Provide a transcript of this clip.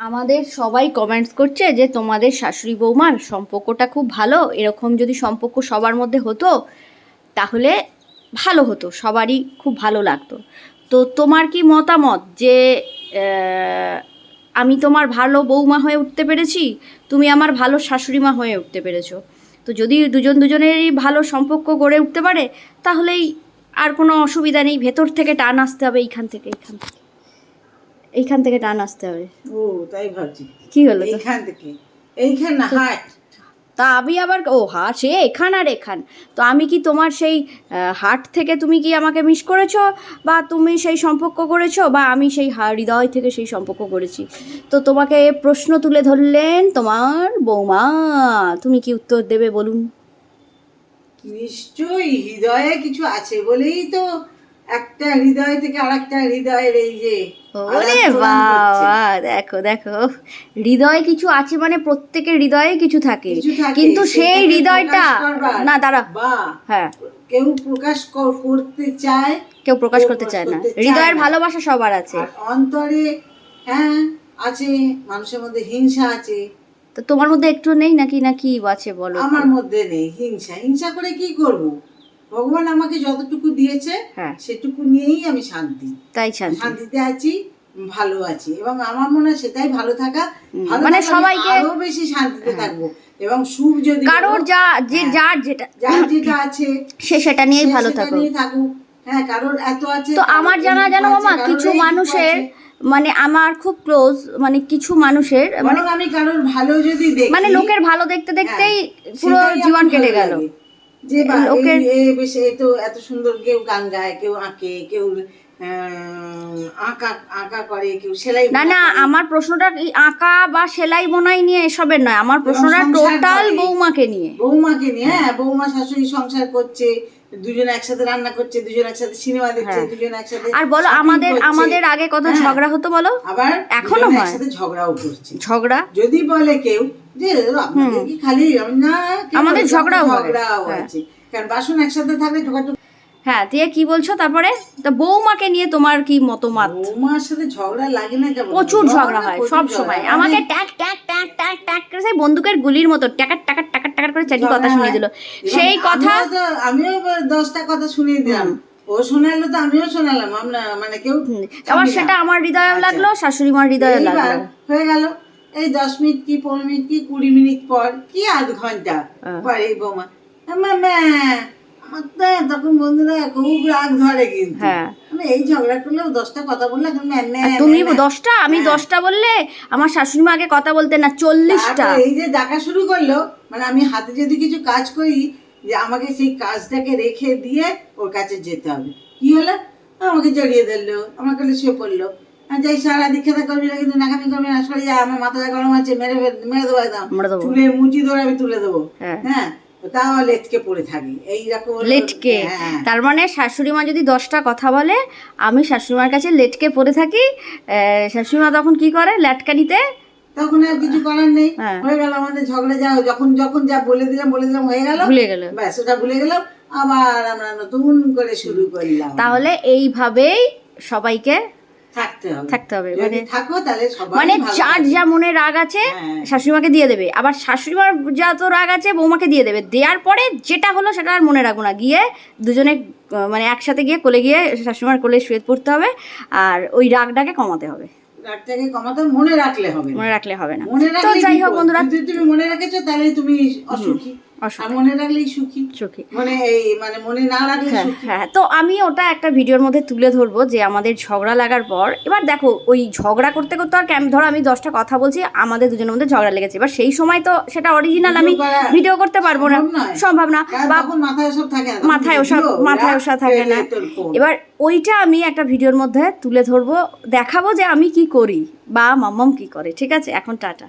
আমাদের সবাই কমেন্টস করছে যে, তোমাদের শাশুড়ি বৌমার সম্পর্কটা খুব ভালো, এরকম যদি সম্পর্ক সবার মধ্যে হতো, তাহলে ভালো হতো, সবারই খুব ভালো লাগতো। তো তোমার কি মতামত যে আমি তোমার ভালো বৌমা হয়ে উঠতে পেরেছি, তুমি আমার ভালো শাশুড়িমা হয়ে উঠতে পেরেছ? তো যদি দুজন দুজনেরই ভালো সম্পর্ক গড়ে উঠতে পারে, তাহলেই আর কোনো অসুবিধা নেই, ভেতর থেকে টান আসতে হবে এইখান থেকে এইখান থেকে। এইখান থেকে টান আসতে হবে। ও তাই ভাবছি। কি হলো এইখান থেকে। এইখান না হাট। তা আমি আবার ও হা সে এখান আর এখান। তো আমি কি তোমার সেই হাট থেকে তুমি কি আমাকে মিস করেছ? বা তুমি সেই সম্পর্ক করেছ? বা আমি সেই হৃদয় থেকে সেই সম্পর্ক করেছি। তো তোমাকে প্রশ্ন তুলে ধরলেন তোমার বৌমা। তুমি কি উত্তর দেবে বলুন? নিশ্চয়ই হৃদয়ে কিছু আছে বলেই তো একটা হৃদয় থেকে আরেকটা হৃদয়ের এই যে ওরে বাবা দেখো দেখো। হৃদয়ে কিছু আছে মানে প্রত্যেকের হৃদয়ে কিছু থাকে। কিন্তু সেই হৃদয়টা না দাঁড়া। হ্যাঁ। কেউ প্রকাশ করতে চায় কেউ প্রকাশ করতে চায় না। হৃদয়ের ভালোবাসা সবার আছে। অন্তরে হ্যাঁ আছে মানুষের মধ্যে হিংসা আছে। তো তোমার মধ্যে একটু নেই নাকি? নাকি আছে বলো। আমার মধ্যে নেই হিংসা। হিংসা করে কি করব? ভগবান আমাকে যতটুকু দিয়েছে হ্যাঁ। সেটুকু নিয়েই আমি শান্তি। তাই শান্তি। শান্তিতে আছি ভালো আছি। এবং আমার মনে হয় সেটাই ভালো থাকা। মানে সবাইকে- আরও বেশি শান্তিতে থাকব। এবং সুখ যদি কারোর যা যে হ্যাঁ। যার যেটা যার যেটা আছে সে সেটা নিয়েই ভালো থাকো হ্যাঁ কারোর এত আছে তো আমার জানা জানো মামা কিছু মানুষের মানে আমার খুব ক্লোজ মানে কিছু মানুষের মানে আমি কারোর ভালো যদি দেখি মানে লোকের ভালো দেখতে দেখতেই হ্যাঁ, পুরো জীবন কেটে গেল। যে লোকের- এই- এই বেশ এই তো এত সুন্দর কেউ গান গায় কেউ আঁকে কেউ আঁকা আঁকা করে কেউ সেলাই না না আমার প্রশ্নটা আঁকা বা সেলাই বোনাই নিয়ে এসবের নয় আমার প্রশ্নটা টোটাল বৌমাকে নিয়ে। বৌমাকে নিয়ে হ্যাঁ বৌমা শাশুড়ি সংসার করছে দুজন একসাথে রান্না করছে দুজন একসাথে সিনেমা দেখছে হ্যাঁ। দুজন একসাথে আর বলো আমাদের আমাদের আগে কত হ্যাঁ। ঝগড়া হতো বলো? আবার এখনও হয়। একসাথে ঝগড়াও করছে। ঝগড়া? যদি বলে কেউ যে আপনাদের কি খালি না আমাদের এরকম ঝগড়াও ঝগড়াও হ্যাঁ। আছে কারণ বাসন একসাথে থাকলে ঝগড়া হ্যাঁ দিয়ে কি বলছো? তারপরে তো বৌমাকে নিয়ে তোমার কি মতামত? বৌমার সাথে ঝগড়া লাগে না কেমন? প্রচুর ঝগড়া হয় সব সময়। আমাকে ট্যাক ট্যাক ট্যাক ট্যাক ট্যাক করে সেই বন্দুকের গুলির মতো টাকার টাকার টাকার টাকার করে চারটি কথা শুনিয়ে। দিল। সেই কথা আমিও দশটা কথা শুনিয়ে দিলাম। ও শোনালো তো আমিও শোনালাম। আমরা মানে কেউ আবার সেটা আমার হৃদয়ে আচ্ছা। লাগল শাশুড়ি মার হৃদয়ে লাগল। হয়ে গেল। এই দশ মিনিট কি পনেরো মিনিট কি কুড়ি মিনিট পর কি আধ ঘণ্টা হ্যাঁ। পরে বৌমা আমার তখন বন্ধুরা খুব রাগ ধরে কিন্তু হ্যাঁ। আমি এই ঝগড়া করলেও দশটা কথা বললে এখন ম্যা, ম্যা, আর তুমি। দশটা আমি হ্যাঁ। দশটা বললে আমার শাশুড়ি মা আগে কথা বলতে না চল্লিশটা এই যে ডাকা শুরু করল মানে আমি হাতে যদি কিছু কাজ করি যে আমাকে সেই কাজটাকে রেখে দিয়ে ওর কাছে যেতে হবে কি হলো আমাকে জড়িয়ে ধরলো কাছে শুয়ে পড়ল যাই সারা দীক্ষাতা করবি না কিন্তু নাকামি করবি না সরে যা আমার মাথাটা গরম আছে মেরে মেরে দেবো একদম। চুলের মুচি ধরে আমি তুলে দেবো। হ্যাঁ। হ্যাঁ তাও লেটকে পড়ে থাকি। এইরকম লেটকে? হ্যাঁ। তার মানে শাশুড়ি মা যদি দশটা কথা বলে আমি শাশুড়ি মার কাছে লেটকে পড়ে থাকি শাশুড়ি মা তখন কি করে ল্যাটকানিতে? তখন আর কিছু করার নেই। হ্যাঁ। হয়ে গেল আমাদের ঝগড়া যা যখন যখন যা বলে দিলাম বলে দিলাম হয়ে গেল। ভুলে গেল। ব্যাস ওটা ভুলে গেলাম। আবার আমরা নতুন করে শুরু করলাম। তাহলে এইভাবেই সবাইকে থাকতে হবে। মানে থাকো তাহলে মানে যার যা মনে রাগ আছে হ্যাঁ। শাশুড়িমাকে দিয়ে দেবে। আবার শাশুড়িমার যা তো রাগ আছে বৌমাকে দিয়ে দেবে। দেওয়ার পরে যেটা হলো সেটা আর মনে রাখব না। গিয়ে দুজনে মানে একসাথে গিয়ে কোলে গিয়ে শাশুড়িমার কোলে শুয়ে পড়তে হবে আর ওই রাগটাকে কমাতে হবে। রাগটাকে কমাতে মনে রাখলে হবে মনে রাখলে হবে না। তো যাই হোক বন্ধুরা। তুমি মনে রেখেছো তাহলে তুমি অসুখী। মনে রাখলেই সুখী। চোখে মানে এই মানে মনে না রাখলে হ্যাঁ হ্যাঁ তো আমি ওটা একটা ভিডিওর মধ্যে তুলে ধরবো যে আমাদের ঝগড়া লাগার পর এবার দেখো ওই ঝগড়া করতে করতে আর ক্যাম ধরো আমি দশটা কথা বলছি আমাদের দুজনের মধ্যে ঝগড়া লেগেছে। এবার সেই সময় তো সেটা অরিজিনাল আমি ভিডিও করতে পারব না। সম্ভব না। বা মাথায় ওসব থাকে না মাথায় ওসব মাথায় ওসব থাকে না। এবার ওইটা আমি একটা ভিডিওর মধ্যে তুলে ধরবো দেখাবো যে আমি কি করি বা মাম্মাম কি করে ঠিক আছে? এখন টাটা।